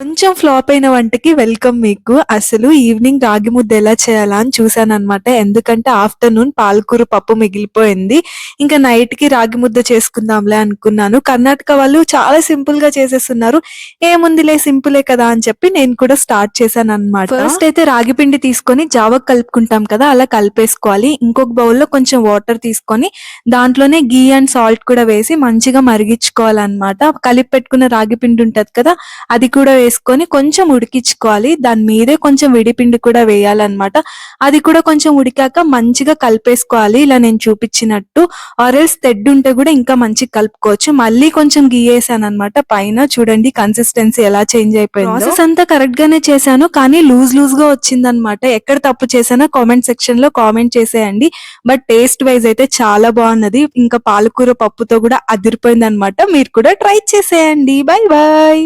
కొంచెం ఫ్లాప్ అయిన వంటకి వెల్కమ్ మీకు. అసలు ఈవినింగ్ రాగి ముద్ద ఎలా చేయాలా అని చూసాను అనమాట ఎందుకంటే ఆఫ్టర్నూన్ పాలకూర పప్పు మిగిలిపోయింది. ఇంకా నైట్కి రాగి ముద్ద చేసుకుందాంలే అనుకున్నాను. కర్ణాటక వాళ్ళు చాలా సింపుల్గా చేసేస్తున్నారు. ఏముందిలే సింపులే కదా అని చెప్పి నేను కూడా స్టార్ట్ చేశాను అనమాట ఫస్ట్ అయితే రాగి పిండి తీసుకొని జావ కలుపుకుంటాం కదా అలా కలిపేసుకోవాలి. ఇంకొక బౌల్లో కొంచెం వాటర్ తీసుకొని దాంట్లోనే గీ అండ్ సాల్ట్ కూడా వేసి మంచిగా మరిగించుకోవాలన్నమాట. కలిపి పెట్టుకున్న రాగి పిండి ఉంటది కదా అది కూడా వేసుకొని కొంచెం ఉడికించుకోవాలి. దాని మీదే కొంచెం విడిపిండి కూడా వేయాలన్నమాట. అది కూడా కొంచెం ఉడికాక మంచిగా కలిపేసుకోవాలి. ఇలా నేను చూపించినట్టు. ఆరెల్స్ తెడ్డు ఉంటే కూడా ఇంకా మంచిగా కలుపుకోవచ్చు. మళ్ళీ కొంచెం గీయేసాను అనమాట పైన చూడండి కన్సిస్టెన్సీ ఎలా చేంజ్ అయిపోయింది. ప్రాసెస్ అంతా కరెక్ట్ గానే చేశాను. కానీ లూజ్ లూజ్గా వచ్చింది అనమాట ఎక్కడ తప్పు చేశానో కామెంట్ సెక్షన్లో కామెంట్ చేసేయండి. బట్ టేస్ట్ వైజ్ అయితే చాలా బాగున్నది. ఇంకా పాలకూర పప్పుతో కూడా అదిరిపోయింది అనమాట మీరు కూడా ట్రై చేసేయండి. Bye bye